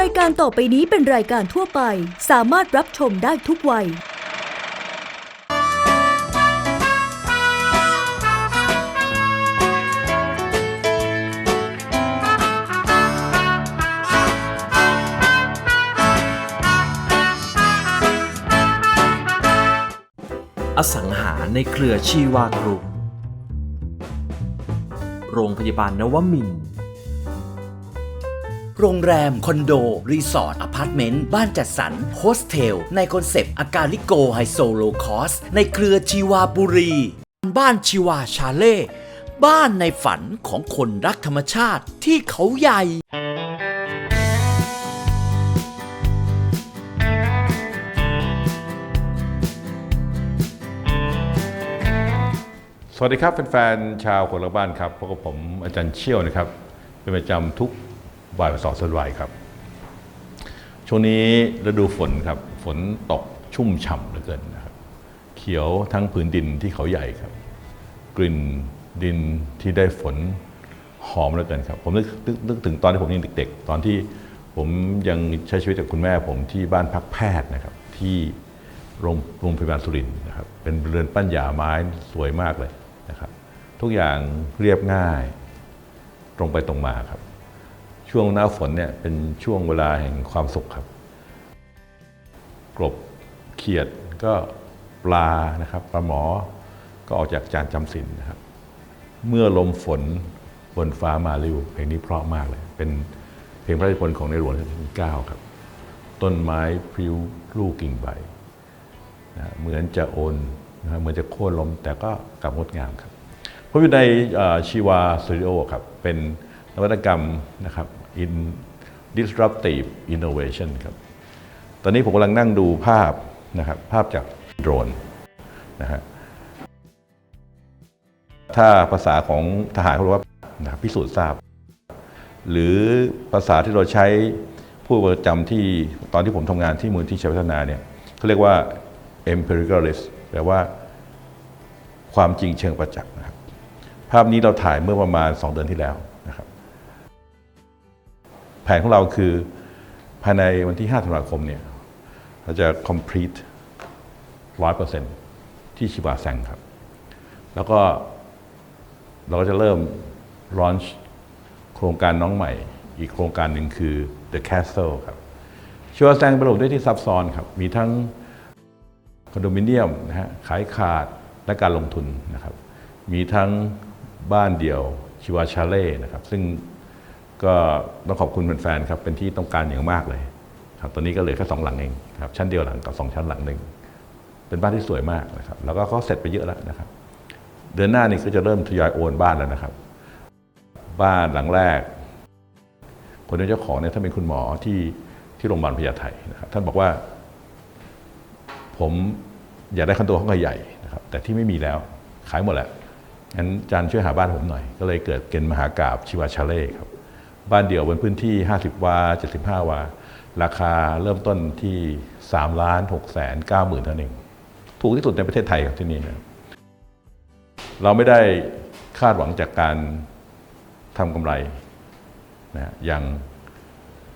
รายการต่อไปนี้เป็นรายการทั่วไป สามารถรับชมได้ทุกวัย อสังหาในเครือชีวากรุ๊ปโรงพยาบาลนวมินทร์ โรงแรม คอนโด รีสอร์ทอพาร์ตเมนต์ บ้านจัดสรรโฮสเทล ในคอนเซปต์ อากาลิโกไฮโซโลคอส ในเครือชีวาบุรี บ้านชีวาชาเล่ บ้านในฝันของคนรักธรรมชาติที่เขาใหญ่สวัสดีครับแฟนๆชาวคนละบ้านครับพบกับผมอาจารย์เชี่ยวนะครับ เป็นประจำทุก บ่ายวันเสาร์สดวัยครับ ช่วงนี้ฤดูฝนครับ ฝนตกชุ่มฉ่ำเหลือเกินนะครับ เขียวทั้งผืนดินที่เขาใหญ่ครับ กลิ่นดินที่ได้ฝนหอมเหลือเกินครับ ผมนึกนึกนึกถึงตอนที่ผมยังเด็ก ๆ ตอนที่ผมยังใช้ชีวิตกับคุณแม่ผมที่บ้านพักแพทย์นะครับ ที่โรงโรงพยาบาลสุรินทร์นะครับ เป็นเรือนปั้นหยาไม้สวยมากเลยนะครับ ทุกอย่างเรียบง่าย ตรงไปตรงมาครับ ช่วงหน้าฝนเนี่ยเป็นช่วงเวลาแห่งความสุขครับกลบเขียดก็ปลานะครับปลาหมอก็ออกจากจานจำศีลนะครับ เมื่อลมฝนบนฟ้ามาลิวเพลงนี้เพราะมากเลย เป็นเพลงพระราชนิพนธ์ของในหลวงรัชกาลที่9ครับ ต้นไม้พริ้วลูกกิ่งใบนะเหมือนจะโอนนะเหมือนจะโค่นลมแต่ก็กลับงดงามครับผมอยู่ในเอ่อชีวาสตูดิโอครับเป็นนวัตกรรมนะครับ in disruptive innovation ครับ ตอนนี้ผมกำลังนั่งดูภาพนะครับภาพจากโดรนนะฮะถ้าภาษาของทหารเขาเรียกว่านะพิสูจน์ทราบ หรือภาษาที่เราใช้พูดประจำที่ตอนที่ผมทำงานที่มูลที่ชัยพัฒนาเนี่ยเขาเรียกว่า empiricalist แปลว่าความจริงเชิงประจักษ์นะครับ ภาพนี้เราถ่ายเมื่อประมาณ 2 เดือนที่แล้ว แผนของเราคือภายในวันที่ 5 ธันวาคมเนี่ยเราจะ complete 100%ที่ชิบาแซงครับ แล้วก็เราก็จะเริ่ม launch โครงการน้องใหม่ อีกโครงการหนึ่งคือ The Castle ครับชิวาแซงเป็นระบบด้วยที่ซับซ้อนครับ มีทั้งคอนโดมิเนียมนะฮะขายขาดและการลงทุนนะครับ มีทั้งบ้านเดี่ยวชิวาชาเล่นะครับ ซึ่ง ก็ต้องขอบคุณแฟนๆครับเป็นที่ต้องการอย่างมากเลยครับตอนนี้ก็เหลือแค่สองหลังเองครับชั้นเดียวหลังกับสองชั้นหลังหนึ่งเป็นบ้านที่สวยมากนะครับแล้วก็เขาเสร็จไปเยอะแล้วนะครับ เดือนหน้านี้ก็จะเริ่มทยอยโอนบ้านแล้วนะครับ บ้านหลังแรก คนที่เจ้าของเนี่ยท่านเป็นคุณหมอที่ที่โรงพยาบาลพญาไทนะครับท่านบอกว่า ผมอยากได้คอนโดห้องใหญ่ๆนะครับแต่ที่ไม่มีแล้วขายหมดแล้วงั้นจารย์ช่วยหาบ้านผมหน่อย ก็เลยเกิดเกณฑ์มหากราบชิวาชาเล่ครับ บ้านเดี่ยวบนพื้นที่ 50 วา 75 วา ราคาเริ่มต้นที่3ล้าน6แสน9หมื่นเท่านั้นเองถูกที่สุดในประเทศไทยครับที่นี่นะเราไม่ได้คาดหวังจากการทำกำไรนะอย่าง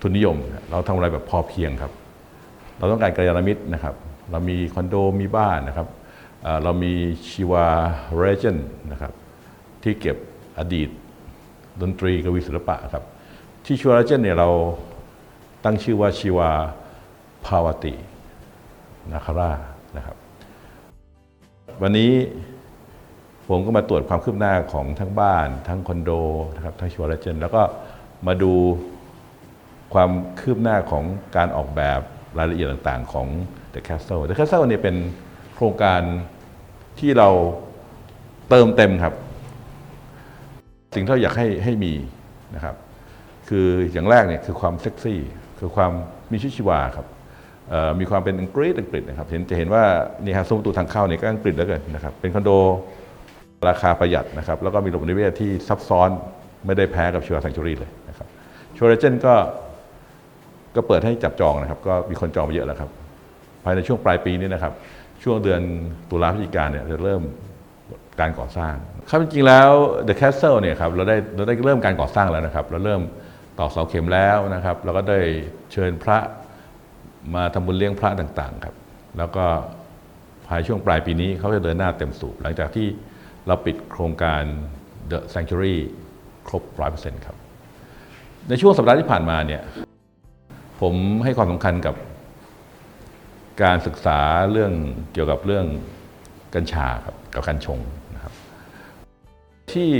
ทุนนิยม เราทำกำไรแบบพอเพียงครับ เราต้องการกัลยาณมิตรนะครับ เรามีคอนโดมีบ้านนะครับเอ่อเรามีชีวาเรเจนนะครับที่เก็บอดีตดนตรีกวีศิลปะครับ ที่ชีวาเรเจนเนี่ยเราตั้งชื่อว่าชีวาภาวตินาคารานะครับ วันนี้ผมก็มาตรวจความคืบหน้าของทั้งบ้าน ทั้งคอนโดนะครับทั้งชีวาเรเจน แล้วก็มาดูความคืบหน้าของการออกแบบรายละเอียดต่างๆของ The Castle The Castle เนี่ยเป็นโครงการที่เราเติมเต็มครับ สิ่งที่เราอยากให้ให้มีนะครับ คืออย่างแรกเนี่ยคือความเซ็กซี่ คือความมีชีวิตชีวาครับมีความเป็นอังกฤษอังกฤษนะครับเห็นจะเห็นว่านี่ครับซุ้มประตูทางเข้าเนี่ยก็อังกฤษแล้วกันนะครับเป็นคอนโดราคาประหยัดนะครับแล้วก็มีระบบนิเวศที่ซับซ้อนไม่ได้แพ้กับชิวาแซงชูรีเลยนะครับชัวร์เรเจนก็ก็เปิดให้จับจองนะครับ ก็มีคนจองไปเยอะแล้วครับภายในช่วงปลายปีนี้นะครับ ช่วงเดือนตุลาพฤศจิกาเนี่ยจะเริ่มการก่อสร้าง ครับจริงๆแล้ว The Castle เนี่ยครับเราได้เราได้เริ่มการก่อสร้างแล้วนะครับ เราเริ่ม ตอกเสาเข็มแล้วนะครับ เราก็ได้เชิญพระมาทำบุญเลี้ยงพระต่างๆครับ แล้วก็ภายช่วงปลายปีนี้เขาจะเดินหน้าเต็มสูบหลังจากที่เราปิดโครงการ The Sanctuary ครบ 100%ครับ ในช่วงสัปดาห์ที่ผ่านมาเนี่ยผมให้ความสำคัญกับการศึกษาเรื่องเกี่ยวกับเรื่องกัญชาครับกับกัญชงนะครับ ที่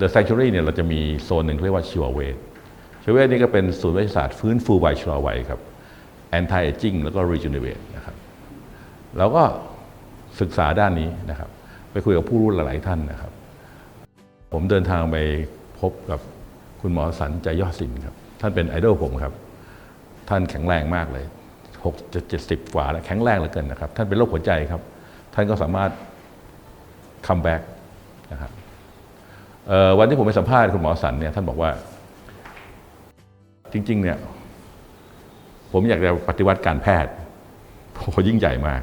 The Sanctuary เนี่ยเราจะมีโซนหนึ่งเรียกว่าชิวเวท ชเวทนี่ก็เป็นศูนย์วิทยาศาสตร์ฟื้นฟูวัยชะลอวัยครับ anti aging แล้วก็ regenerate นะครับเราก็ศึกษาด้านนี้นะครับ ไปคุยกับผู้รู้หลาย ๆ ท่านนะครับ ผมเดินทางไปพบกับคุณหมอสันใจยอดสินครับ ท่านเป็นไอดอลผมครับ ท่านแข็งแรงมากเลย6 7 0 กว่าแล้วแข็งแรงเหลือเกินนะครับ ท่านเป็นโรคหัวใจครับ ท่านก็สามารถคัมแบ็กนะครับวันที่ผมไปสัมภาษณ์คุณหมอสันเนี่ยท่านบอกว่า จริงๆเนี่ยผมอยากจะปฏิวัติการแพทย์โอ้โหยิ่งใหญ่มาก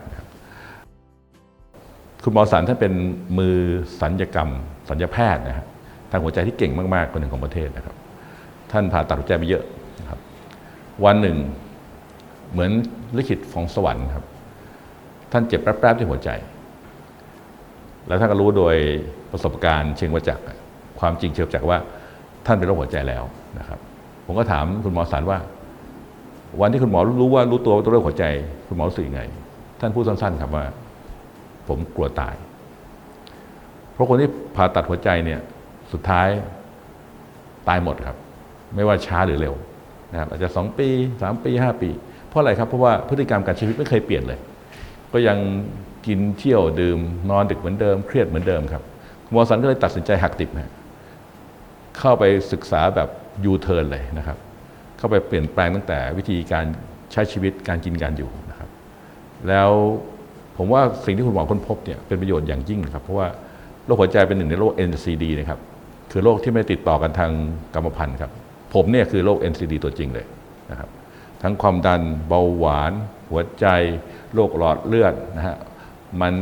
คุณหมอสันท่านเป็นมือสัญญกรรม สัญญแพทย์นะฮะทางหัวใจที่เก่งมากๆคนหนึ่งของประเทศนะครับ ท่านผ่าตัดหัวใจไปเยอะนะครับ วันหนึ่งเหมือนลิขิตของสวรรค์ครับ ท่านเจ็บแป๊บๆที่หัวใจ แล้วท่านก็รู้โดยประสบการณ์เชิงประจักษ์ความจริงเชิงประจักษ์ว่าท่านเป็นโรคหัวใจแล้วนะครับ ผมก็ถามคุณหมอสันว่า วันที่คุณหมอรู้ว่ารู้ตัวว่าตัวโรคหัวใจ คุณหมอรู้สึกยังไง ท่านพูดสั้นๆครับว่า ผมกลัวตาย เพราะคนที่ผ่าตัดหัวใจเนี่ยสุดท้ายตายหมดครับ ไม่ว่าช้าหรือเร็วนะครับอาจจะสองปีสามปีห้าปี เพราะอะไรครับเพราะว่าพฤติกรรมการใช้ชีวิตไม่เคยเปลี่ยนเลย ก็ยังกินเที่ยวดื่ม นอนดึกเหมือนเดิม เครียดเหมือนเดิมครับคุณหมอสันก็เลยตัดสินใจหักดิบนะเข้าไปศึกษาแบบ ยูเทิร์นเลยนะครับ เข้าไปเปลี่ยนแปลงตั้งแต่วิธีการใช้ชีวิตการกินการอยู่นะครับ แล้วผมว่าสิ่งที่คุณหมอค้นพบเนี่ยเป็นประโยชน์อย่างยิ่งนะครับ เพราะว่าโรคหัวใจเป็นหนึ่งในโรค NCD นะครับคือโรคที่ไม่ติดต่อกันทางกรรมพันธุ์ครับ ผมเนี่ยคือโรค NCD ตัวจริงเลยนะครับ ทั้งความดันเบาหวาน หัวใจโรคหลอดเลือดนะฮะมัน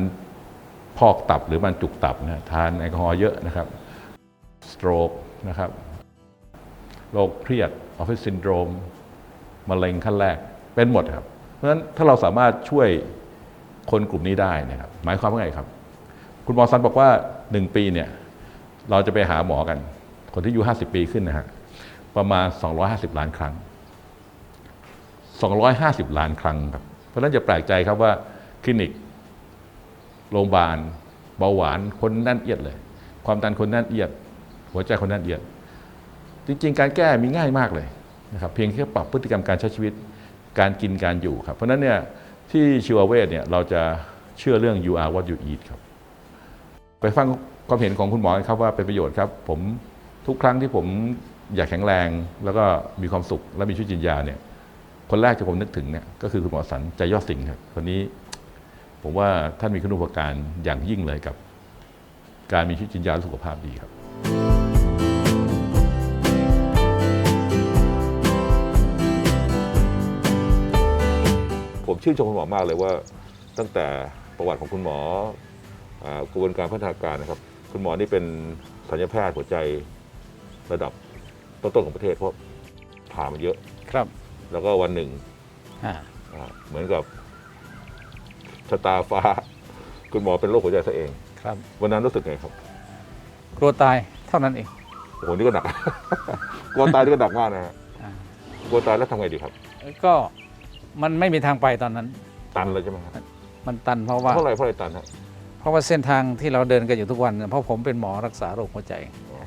พอกตับหรือมันจุกตับนะทานแอลกอฮอล์เยอะนะครับสโตรกนะครับ โรคเครียดออฟฟิศซินโดรมมะเร็งขั้นแรกเป็นหมดครับ เพราะฉะนั้นถ้าเราสามารถช่วยคนกลุ่มนี้ได้นะครับหมายความว่าไงครับ คุณหมอสันบอกว่า 1 ปีเนี่ยเราจะไปหาหมอกัน คนที่อายุ50 ปีขึ้นนะฮะประมาณ 250 ล้านครั้ง 250 ล้านครั้งครับเพราะฉะนั้นจะแปลกใจครับว่าคลินิกโรงพยาบาลเบาหวานคนแน่นเอียดเลย ความดันคนแน่นเอียด หัวใจคนแน่นเอียด จริงๆ การแก้มีง่ายมากเลยนะครับเพียงแค่ปรับพฤติกรรมการใช้ชีวิตการกินการอยู่ครับ เพราะนั้นเนี่ยที่ชิวาเวทเนี่ยเราจะเชื่อเรื่อง you are what you eat ครับ ไปฟังความเห็นของคุณหมอครับว่าเป็นประโยชน์ครับ ผมทุกครั้งที่ผมอยากแข็งแรง แล้วก็มีความสุขและมีชีวิตจิตยาเนี่ยคนแรกที่ผมนึกถึงเนี่ยก็คือคุณหมอสันใจยอดสิงห์ครับคนนี้ผมว่าท่านมีคุณูปการอย่างยิ่งเลยกับ การมีชีวิตจิตยาและสุขภาพดีครับ ผมชื่นชมคุณหมอมากเลยว่า ตั้งแต่ประวัติของคุณหมออ่ากระบวนการพัฒนาการนะครับ คุณหมอนี่เป็นสัญญาแพทย์หัวใจระดับต้นๆของประเทศเพราะผ่ามาเยอะครับ แล้วก็วันหนึ่งอ่าอ่าเหมือนกับชะตาฟ้า คุณหมอเป็นโรคหัวใจซะเองครับ วันนั้นรู้สึกไงครับ กลัวตายเท่านั้นเองโอ้โหนี่ก็หนัก กลัวตายนี่ก็หนักมากนะฮะอ่ากลัวตายแล้วทำไงดีครับ ก็ มันไม่มีทางไปตอนนั้น ตันเลยใช่ไหมครับมันตันเพราะว่า เพราะอะไรเพราะอะไรตันฮะเพราะว่าเส้นทางที่เราเดินกันอยู่ทุกวันเนี่ยเพราะผมเป็นหมอรักษาโรคหัวใจอ๋อ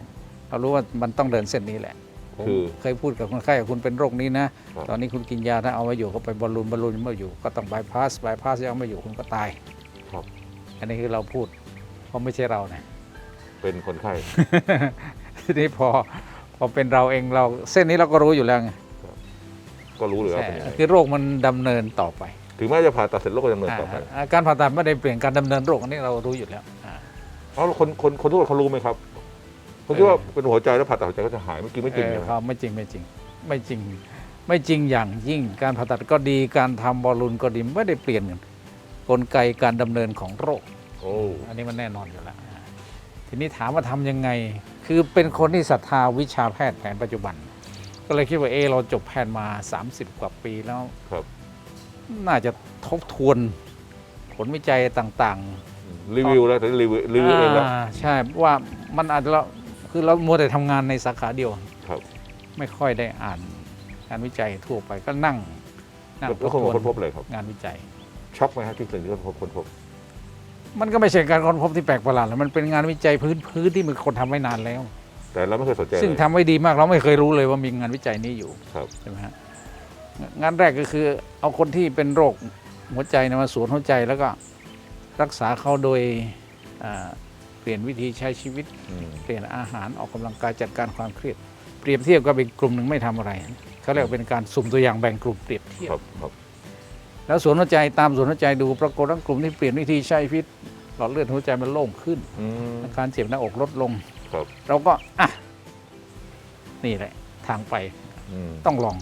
เรารู้ว่ามันต้องเดินเส้นนี้แหละผมคือ เคยพูดกับคนไข้ว่าคุณเป็นโรคนี้นะ ครับ ตอนนี้คุณกินยาถ้าเอามาอยู่ก็ไปบอลลูนบอลลูนไม่อยู่ก็ต้องบายพาสบายพาสยังไม่อยู่คุณก็ตาย ครับ อันนี้คือเราพูดเพราะไม่ใช่เรานะ เป็นคนไข้ ทีนี้พอพอเป็นเราเองเราเส้นนี้เราก็รู้อยู่แล้วไง ก็รู้เลยว่าใช่เป็นยังไงคือโรคมันดำเนินต่อไปถึงแม้จะผ่าตัดเสร็จโรคก็ดำเนินต่อไปอ่าการผ่าตัดไม่ได้เปลี่ยนการดำเนินโรคอันนี้เรารู้อยู่แล้วอ่าเอาแล้วคนคนคนทุกคนเขารู้ไหมครับเขาคิดว่าเป็นหัวใจแล้วผ่าตัดหัวใจก็จะหายไม่จริงไม่จริงเออนะเขาไม่จริงไม่จริงไม่จริง ไม่จริงอย่างยิ่งการผ่าตัดก็ดีการทำบอลลูนก็ดีไม่ได้เปลี่ยนกลไกการดำเนินของโรค โอ้อันนี้มันแน่นอนอยู่แล้วอ่าทีนี้ถามว่าทำยังไง คือเป็นคนที่ศรัทธาวิชาแพทย์แผนปัจจุบัน ก็เลยคิดว่าเออเราจบแพทย์มา 30 กว่าปีแล้ว ครับน่าจะทบทวนผลวิจัยต่างรีวิวแล้วถึงรีวิวๆรีวิวเองแล้วาใช่ว่ามันอาจจะเราคือเรามัวแต่ทำงานในสาขาเดียว ครับไม่ค่อยได้อ่านงานวิจัยทั่วไปก็นั่งนั่งแล้วคุณหมอค้นพบอะไรครับ งานวิจัย ช็อกไหมฮะที่สิ่งที่ค้นพบมันก็ไม่ใช่การค้นพบที่แปลกประหลาดหรอกมันเป็นงานวิจัยพื้นพื้นที่มีคนทำไว้นานแล้ว แต่เราไม่เคยสนใจซึ่งเลย ทำไว้ดีมากเราไม่เคยรู้เลยว่ามีงานวิจัยนี้อยู่ครับ ใช่ไหมฮะงานแรกก็คือเอาคนที่เป็นโรคหัวใจเนยมาสวนหัวใจแล้วก็รักษาเขาโดยอ่าเปลี่ยนวิธีใช้ชีวิต อืมเปลี่ยนอาหารออกกำลังกายจัดการความเครียด เปรียบเทียบกับอีกกลุ่มหนึ่งไม่ทำอะไรเขาเรียกว่าเป็นการสุ่มตัวอย่างแบ่งกลุ่มเปรียบเทียบ ครับครับแล้วสวนหัวใจตามสวนหัวใจดูปรากฏว่ากลุ่มที่เปลี่ยนวิธีใช้ชีวิตหลอดเลือดหัวใจมันโล่งขึ้น อืมอาการเจ็บหน้าอกลดลง ครับ เราก็อะนี่แหละ ทางไปอืมต้องลอง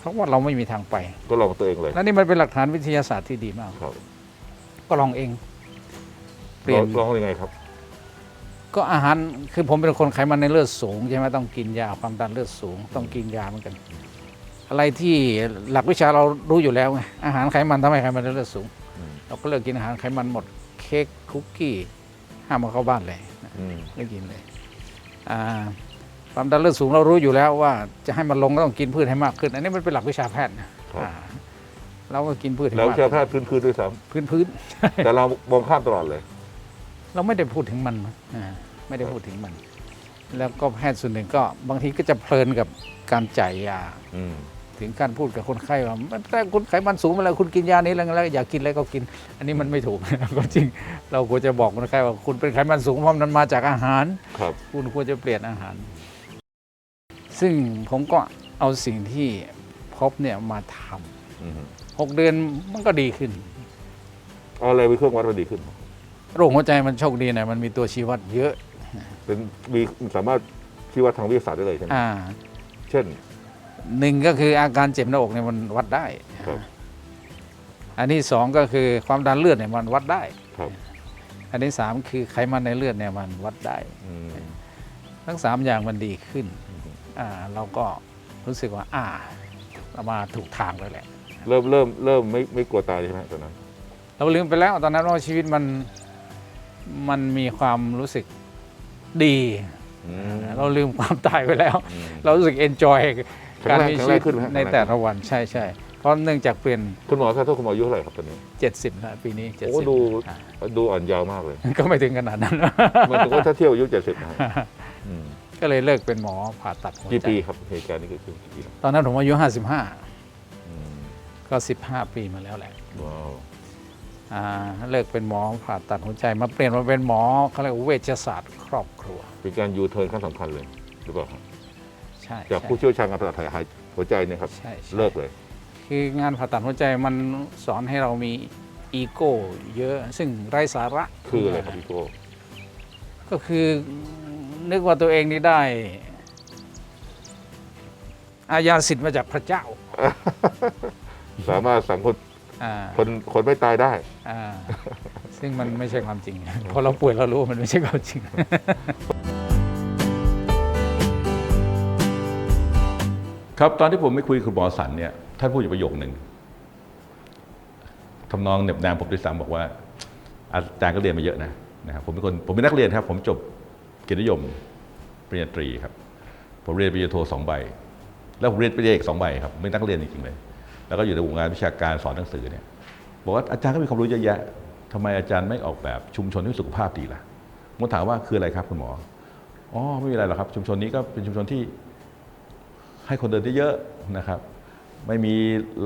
เพราะว่าเราไม่มีทางไป ก็ลองตัวเองเลยและนี่มันเป็นหลักฐานวิทยาศาสตร์ที่ดีมาก ครับก็ลองเอง เปลี่ยนลองยังไงครับ ก็อาหารคือผมเป็นคนไขมันในเลือดสูงใช่ไหมต้องกินยาความดันเลือดสูง ต้องกินยาเหมือนกัน อะไรที่หลักวิชาเรารู้อยู่แล้วไงอาหารไขมันทำให้ไขมันในเลือดสูง อืม เราก็เลิกกินอาหารไขมันหมดเค้กคุกกี้ห้ามมาเข้าบ้านเลยอืม ไม่กินเลยอ่าความดันเลือดสูงเรารู้อยู่แล้วว่าจะให้มันลงก็ต้องกินพืชให้มากขึ้น อันนี้มันเป็นหลักวิชาแพทย์นะครับอ่าเราก็กินพืชให้แล้วมากแค่แพทย์พื้นๆด้วยซ้พื้นพื้นำแต่เรามองข้ามตลอดเลย เราไม่ได้พูดถึงมันอ่าไม่ได้พูดถึงมัน แล้วก็แพทย์ส่วนหนึ่งก็บางทีก็จะเพลินกับการจ่ายยาอืม ถึงการพูดกับคนไข้ว่ามันแต่คุณไขมันสูงมาแล้วคุณกินยานี้แล้วแล้วอยากกินอะไรก็กิน อันนี้มันไม่ถูกก็จริง เราควรจะบอกคนไข้ว่าคุณเป็นไขมันสูงเพราะมันมาจากอาหารครับคุณควรจะเปลี่ยนอาหาร ซึ่งผมก็เอาสิ่งที่พบเนี่ยมาทอืมำหกเดือนมันก็ดีขึ้นเอาอะไรไปเครื่องวัดมันดีขึ้น โรคหัวใจมันโชคดีหนะมันมีตัวชี้วัดเยอะเป็นมีสามารถชี้วัดทางวิทยาศาสตร์ได้เลยใช่ไหมอ่า เช่น หนึ่งก็คืออาการเจ็บหน้าอกเนี่ยมันวัดได้ ครับ อันที่สองก็คือความดันเลือดเนี่ยมันวัดได้ ครับอันที่สามคือไขมันในเลือดเนี่ยมันวัดได้ อืม ทั้งสามอย่างมันดีขึ้นอ่าเราก็รู้สึกว่า อ่าเรามาถูกทางแล้วแหละ เริ่มเริ่มเริ่มไม่ไม่กลัวตายใช่ไหมตอนนั้น เราลืมไปแล้วตอนนั้นว่าชีวิตมันมันมีความรู้สึกดี อืมเราลืมความตายไปแล้ว อืม เรารู้สึกเอนจอยแข็ง การแรงมีแข็งชีแรวิงตขึ้นไหมฮะในแต่ละวันใช่ใช่เพราะเนื่องจากเปลี่ยนคุณหมอแค่โทษคุณหมออายุเท่าไหร่ครับตอนนี้70แล้วปีนี้โอ้70ดูอ่าดูอ่อนยาวมากเลย ก็ไม่ถึงขนาดนั้นหมันถึงว่าถ้าเที่ยวอายุเจ็ดสิบนะฮะอืมก็เลยเลิกเป็นหมอผ่าตัดหัวกี่ใจปีครับเหตุการณ์นี้เกิดขึ้นกี่ปีแล้วตอนนั้นผมอายุอืม55ก็15ปีมาแล้วแหละว้าวอ่าเลิกเป็นหมอผ่าตัดหัวใจมาเปลี่ยนมาเป็นหมอเขาเรียกว่าเวชศาสตร์ครอบครัว เป็นการยูเทิร์นขั้นสำคัญเลยหรือเปล่าครับ ใช่จากใช่ผู้เชี่ยวชาญการผ่าตัดหายหัวใจเนี่ยครับ ใช่ใช่ เลิกเลย คืองานผ่าตัดหัวใจมันสอนให้เรามีอีโก้เยอะซึ่งไร้สาระคืออะไรครับพี่โก้ก็คือนึกว่าตัวเองนี่ได้ อาญาสิทธิ์มาจากพระเจ้าสามารถสั่งคนอ่าคนคนไม่ตายได้ อ่าซึ่งมันไม่ใช่ความจริงพอเราป่วยเรารู้ว่ามันไม่ใช่ความจริง ครับตอนที่ผมไม่คุยคุณหมอสันเนี่ยท่านพูดอยู่ประโยคหนึ่งทำนองเหน็บแนมผมด้วยซ้ำบอกว่า อาจารย์ก็เรียนมาเยอะนะนะครับผมเป็นคนผมเป็นนักเรียนครับ ผมจบเกียรตินิยมปริญญาตรีครับ ผมเรียนปริญญาโทสองใบ แล้วผมเรียนปริญญาเอกสองใบครับผมเป็นนักเรียนจริงๆเลย แล้วก็อยู่ในวงการวิชาการสอนหนังสือเนี่ยบอกว่าอาจารย์ก็มีความรู้เยอะแยะทำไมอาจารย์ไม่ออกแบบชุมชนให้สุขภาพดีล่ะผมถามว่าคืออะไรครับคุณหมออ๋อไม่มีอะไรหรอกครับ ชุมชนนี้ก็เป็นชุมชนที่ ให้คนเดินได้เยอะนะครับ ไม่มี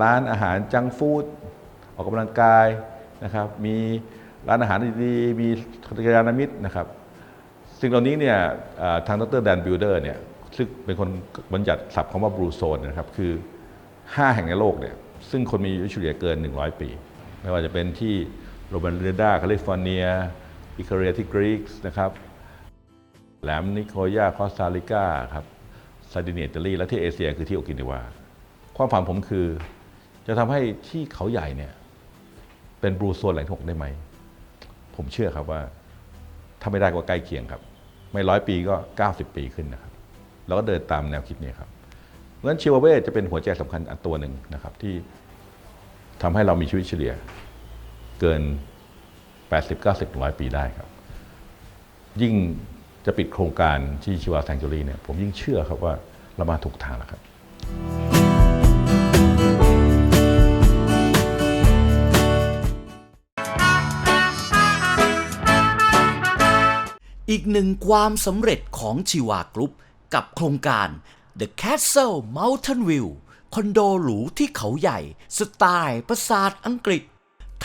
ร้านอาหารจังฟู้ดออกกำลังกายนะครับ มีร้านอาหารดีๆมีกัลยาณมิตรนะครับสิ่งเหล่านี้เนี่ยทางดรแดนบิลเดอร์เนี่ยซึ่งเป็นคนบัญญัติศัพท์คำว่าบลูโซนนะครับ คือ 5 แห่งในโลกเนี่ยซึ่งคนมีอายุเฉลี่ยเกิน 100 ปี ไม่ว่าจะเป็นที่โรบันเรดาแคลิฟอร์เนียอิคาเรียที่กรีกนะครับแหลมนิโคยาคอสตาริกาครับ ซาดิเนียอิตาลีและที่เอเชียคือที่โอกินาวาความฝันผมคือ จะทำให้ที่เขาใหญ่เนี่ยเป็นบลูโซนแหล่งที่หกได้ไหม ผมเชื่อครับว่า ถ้าไม่ได้ก็ใกล้เคียงครับ ไม่ร้อยปีก็ 90 ปีขึ้นนะครับ แล้วก็เดินตามแนวคิดนี้ครับเพราะฉะนั้นชิวาเวจะเป็นหัวใจสำคัญอันตัวหนึ่งนะครับที่ทำให้เรามีชีวิตเฉลี่ยเกิน 80 90 100 ปีได้ครับ ยิ่ง จะปิดโครงการที่ชิวาแซงจูรีเนี่ยผมยิ่งเชื่อครับว่าเรามาถูกทางแล้วครับอีกหนึ่งความสำเร็จของชีวากรุ๊ปกับโครงการ The Castle Mountain View คอนโดหรูที่เขาใหญ่ สไตล์ปราสาทอังกฤษ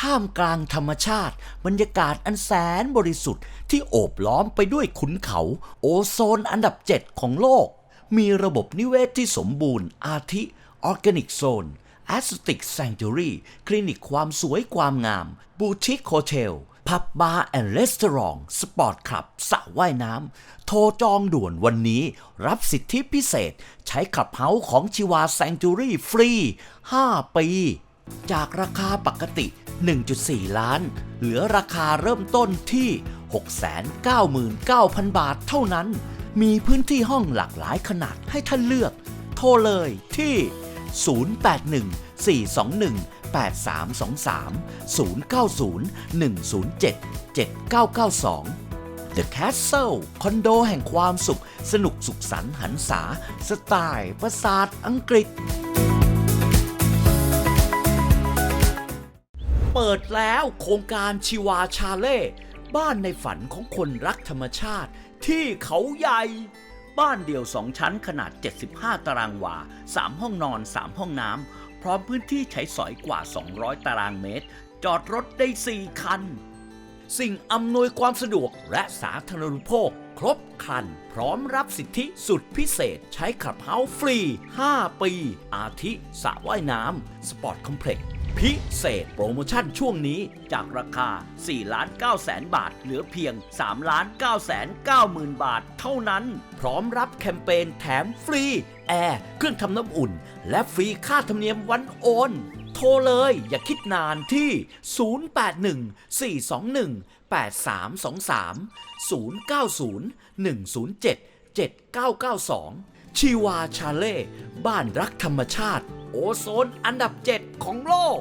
ท่ามกลางธรรมชาติ บรรยากาศอันแสนบริสุทธิ์ที่โอบล้อมไปด้วยขุนเขา โอโซนอันดับ7ของโลก มีระบบนิเวศที่สมบูรณ์ อาทิออร์แกนิกโซนแอสติกแซงจูรี่คลินิกความสวยความงาม บูติกโฮเทล พับบาร์แอนด์รีสอร์ทสปอร์ตคลับสระว่ายน้ำ โทรจองด่วนวันนี้ รับสิทธิพิเศษ ใช้คลับเฮาส์ของชิวาแซงจูรี่ฟรี 5 ปี จากราคาปกติ 1.4 ล้าน เหลือราคาเริ่มต้นที่ 699,000 บาทเท่านั้น มีพื้นที่ห้องหลากหลายขนาดให้ท่านเลือก โทรเลยที่ 081 421 8323 090 107 7992 The Castle คอนโดแห่งความสุข สนุกสุขสันต์หันษา สไตล์ปราสาทอังกฤษ เปิดแล้วโครงการชิวาชาเล่ บ้านในฝันของคนรักธรรมชาติ ที่เขาใหญ่ บ้านเดี่ยวสองชั้นขนาด 75 ตารางวา 3 ห้องนอน 3 ห้องน้ำ พร้อมพื้นที่ใช้สอยกว่า 200 ตารางเมตร จอดรถได้ 4 คัน สิ่งอำนวยความสะดวกและสาธารณูปโภค ครบครัน พร้อมรับสิทธิสุดพิเศษ ใช้ขับเฮาฟรี 5 ปี อาทิสระว่ายน้ำสปอร์ตคอมเพล็กซ์ พิเศษโปรโมชั่นช่วงนี้จากราคา 4 ล้าน9แสนบาท เหลือเพียง 3 ล้าน9แสน9หมื่นบาทเท่านั้น พร้อมรับแคมเปญแถมฟรี แอร์ เครื่องทำน้ำอุ่น และฟรีค่าธรรมเนียมวันโอน โทรเลยอย่าคิดนานที่ 081 421 8323 090 107 7992 ชีวาชาเล่ บ้านรักธรรมชาติ โอโซนอันดับ 7 ของโลก